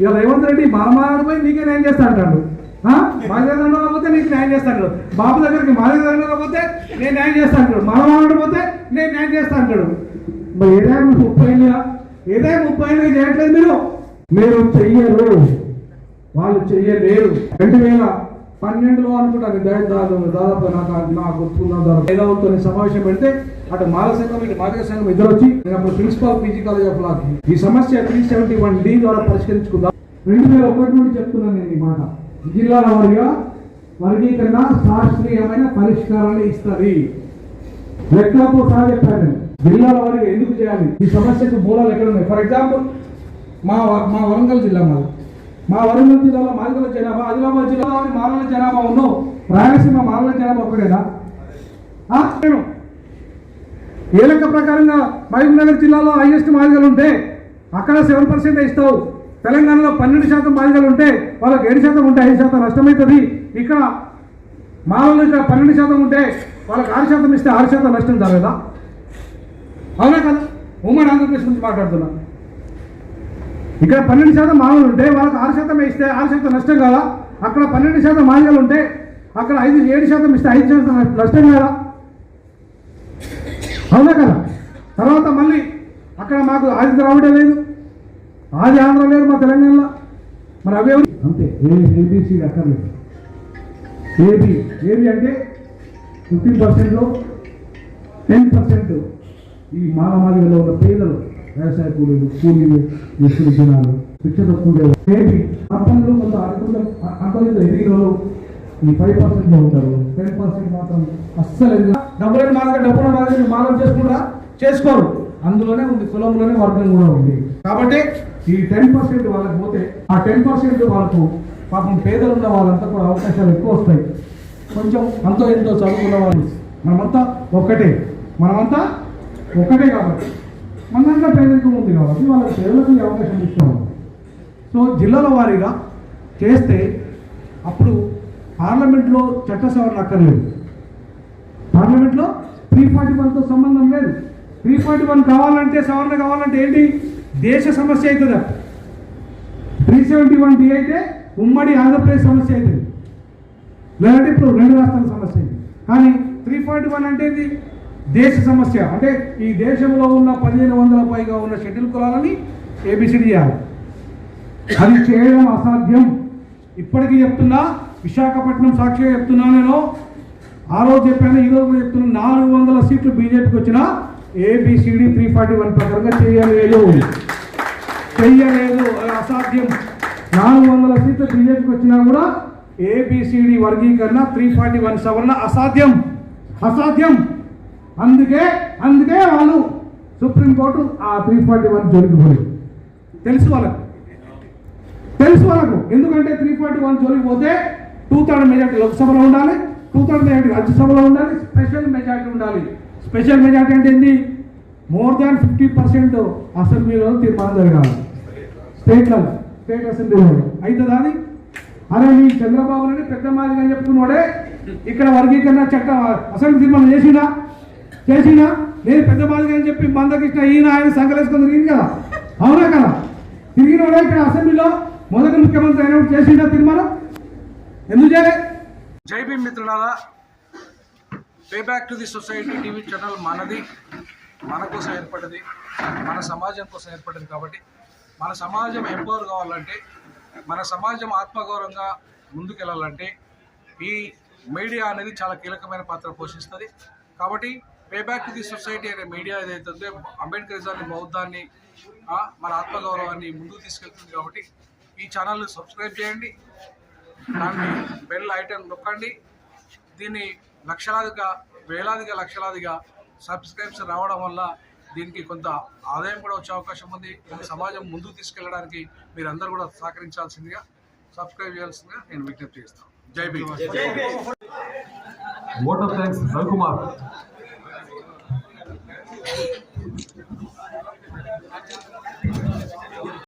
ఇక రేవంత్ రెడ్డి మాలమాడు పోయి నీకే న్యాయం చేస్తా అంటాడు. ఆ? మా దగ్గర పోతే నీకు న్యాయం చేస్తాడు బాబు దగ్గరికి మా దగ్గర పోతే నేను న్యాయం చేస్తా అంటాడు. మాలమాడు పోతే నేను న్యాయం చేస్తా అంటాడు. మరి ఏదైనా ముప్పై ఏళ్ళుగా ఏదైనా ముప్పై ఏళ్ళుగా చేయట్లేదు మీరు. మీరు చెయ్యరు. వాళ్ళు చెయ్యలేరు. రెండు వేల పన్నెండులో అనుకుంటాను దా- దాదాపు నాకు నాకు గుర్తున్న దాదాపు మేధావులతో సమావేశం పెడితే అటు మాల సంఘం ఇటు మాదిక సంఘం ఇద్దరు వచ్చి నేను అప్పుడు ప్రిన్సిపాల్ పీజీ కాలేజ్ ఆఫ్ లాకి. ఈ సమస్య త్రీ సెవెంటీ వన్ డి ద్వారా పరిష్కరించుకుందాం. రెండు వేల ఒకటి నుండి చెప్తున్నాను నేను ఈ మాట. జిల్లాల వారిగా వర్గీకరణ శాస్త్రీయమైన పరిష్కారాన్ని ఇస్తుంది. లెక్కలకు సహా చెప్పాను జిల్లాల వారిగా ఎందుకు చేయాలి? ఈ సమస్యకు మూలాలు ఎక్కడ ఉన్నాయి? ఫర్ ఎగ్జాంపుల్ మా మా వరంగల్ జిల్లా మాది. మా వరంగల్ జిల్లాలో మాదిగల జనాభా ఆదిలాబాద్ జిల్లాలో మాలల జనాభా ఉన్నావు రాయలసీమ మాలల జనాభా ఒకటేనా నేను. ఏ లెక్క ప్రకారంగా మహబూబ్నగర్ జిల్లాలో హైయెస్ట్ మాదిగలు ఉంటే అక్కడ సెవెన్ పర్సెంట్ ఇస్తావు. తెలంగాణలో పన్నెండు శాతం మాదిగలు ఉంటే వాళ్ళకి ఏడు శాతం ఉంటే ఐదు శాతం నష్టమవుతుంది ఇక్కడ మాలలో ఇక్కడ పన్నెండు శాతం ఉంటే వాళ్ళకి ఆరు శాతం ఇస్తే ఆరు శాతం నష్టం జరగదా? అవునా కదా? ఉమ్మడి ఆంధ్రప్రదేశ్ నుంచి మాట్లాడుతున్నాను ఇక్కడ పన్నెండు శాతం మామూలు ఉంటే వాళ్ళకి ఆరు శాతం ఇస్తే ఆరు శాతం నష్టం కదా. అక్కడ పన్నెండు శాతం మాదిగలు ఉంటే అక్కడ ఐదు ఏడు శాతం ఇస్తే ఐదు శాతం నష్టం కదా. అవునా కదా? తర్వాత మళ్ళీ అక్కడ మాకు ఆది ద్రావిడే లేదు. ఆది ఆంధ్ర లేదు మా తెలంగాణలో. మరి అవే అంతే. ఏబిసి అక్కర్లేదు. ఏబి ఏబి అంటే ఫిఫ్టీన్ పర్సెంట్లో టెన్ పర్సెంట్ ఈ మానవాళిలో ఉన్న పేదలు వ్యవసాయ కూలీలు కూలీలు ఇసులు జనాలు శిక్షణ కూలీలు ఏబి అప్పట్లో కొంత అనుకుంటే అంతలో ఎదిగిన ఈ ఫైవ్ పర్సెంట్ ఉంటారు. టెన్ పర్సెంట్ మాత్రం అస్సలు ఎదిగిన డబ్బులు మాదిగా డబ్బులు మాదిగా మాలం చేసుకుంటా చేసుకోరు. అందులోనే ఉంది కులంలోనే వర్గం కూడా ఉంది. కాబట్టి ఈ టెన్ పర్సెంట్ వాళ్ళకి పోతే ఆ టెన్ పర్సెంట్ వాళ్ళకు పాపం పేదలు ఉన్న వాళ్ళంతా కూడా అవకాశాలు ఎక్కువ వస్తాయి. కొంచెం అంతో ఎంతో చదువుకున్న వాళ్ళు మనమంతా ఒక్కటే. మనమంతా ఒక్కటే కాబట్టి మన దాంట్లో పేదరికం ఉంది కాబట్టి వాళ్ళకి సేవలకు అవకాశం ఇస్తూ సో జిల్లాల వారీగా చేస్తే అప్పుడు పార్లమెంట్లో చట్ట సవరణ అక్కర్లేదు. పార్లమెంట్లో త్రీ ఫార్టీ వన్తో సంబంధం లేదు. త్రీ ఫార్టీ వన్ కావాలంటే సవరణ కావాలంటే ఏంటి? దేశ సమస్య అవుతుందా? త్రీ సెవెంటీ వన్ డి అయితే ఉమ్మడి ఆంధ్రప్రదేశ్ సమస్య అవుతుంది. లేదంటే ఇప్పుడు రెండు రాష్ట్రాల సమస్య అయింది. కానీ త్రీ ఫార్టీ వన్ అంటే ఏంది దేశ సమస్య. అంటే ఈ దేశంలో ఉన్న పదిహేను వందల పైగా ఉన్న షెడ్యూల్ కులాలని ఏబిసిడి చేయాలి. అది చేయడం అసాధ్యం. ఇప్పటికీ చెప్తున్నా విశాఖపట్నం సాక్షిగా చెప్తున్నా నేను. ఆ రోజు చెప్పాను ఈ రోజు చెప్తున్నా నాలుగు వందల సీట్లు బీజేపీకి వచ్చిన ఏబిసిడి త్రీ ఫార్టీ వన్ ప్రకారంగా చేయలేదు. చెయ్యలేదు అసాధ్యం. నాలుగు వందల సీట్లు బీజేపీకి వచ్చినా కూడా ఏబిసిడి వర్గీకరణ త్రీ ఫార్టీ వన్ సవరణ అసాధ్యం. అసాధ్యం. అందుకే అందుకే వాళ్ళు సుప్రీంకోర్టు ఆ త్రీ ఫార్టీ వన్ జోలికి పోలేదు. తెలుసు వాళ్ళకు. తెలుసు వాళ్ళకు. ఎందుకంటే త్రీ ఫార్టీ వన్ జోలికి పోతే టూ థర్డ్ మెజార్టీ లోక్సభలో ఉండాలి టూ థర్డ్ మెజార్టీ రాజ్యసభలో ఉండాలి స్పెషల్ మెజార్టీ ఉండాలి. స్పెషల్ మెజార్టీ అంటే ఏంది? మోర్ దాన్ ఫిఫ్టీ పర్సెంట్ అసెంబ్లీలో తీర్మానం జరగాలి. స్టేట్లో స్టేట్ అసెంబ్లీలో అవుతుందా అది? అరే నీ చంద్రబాబు నాయుడు పెద్ద మాదిరి అని చెప్పుకున్నాడే ఇక్కడ వర్గీకరణ చట్టం అసెంబ్లీ తీర్మానం చేసినా చేసినా నేను పెద్ద మాదిరి అని చెప్పి మందకృష్ణ ఈయన ఆయన సంకలేసుకొని తిరిగింది కదా అవునా కదా? తిరిగినోడే ఇక్కడ అసెంబ్లీలో మొదటి ముఖ్యమంత్రి అయినప్పుడు చేసిందా తీర్మానం? ఎందుకు చేయలే? జై భీమ్ మిత్రులారా pay back to the society TV channel మనది మన కోసం ఏర్పడింది మన సమాజం కోసం ఏర్పడింది కాబట్టి మన సమాజం ఎంపవర్ కావాలంటే మన సమాజం ఆత్మగౌరవంగా ముందుకెళ్ళాలంటే ఈ మీడియా అనేది చాలా కీలకమైన పాత్ర పోషిస్తుంది. కాబట్టి పే బ్యాక్ ది సొసైటీ అనే మీడియా ఏదైతే ఉందో అంబేద్కరిజాన్ని బౌద్ధాన్ని మన ఆత్మగౌరవాన్ని ముందుకు తీసుకెళ్తుంది కాబట్టి ఈ ఛానల్ని సబ్స్క్రైబ్ చేయండి. దాన్ని బెల్ ఐటెం నొక్కండి. దీన్ని లక్షలాదిగా వేలాదిగా లక్షలాదిగా సబ్స్క్రైబ్స్ రావడం వల్ల దీనికి కొంత ఆదాయం కూడా వచ్చే అవకాశం ఉంది. సమాజం ముందుకు తీసుకెళ్ళడానికి మీరందరూ కూడా సహకరించాల్సిందిగా సబ్స్క్రైబ్ చేయాల్సిందిగా నేను విజ్ఞప్తి చేస్తాను. జై బీ ఓట్ ఆఫ్ థ్యాంక్స్ రవికుమార్.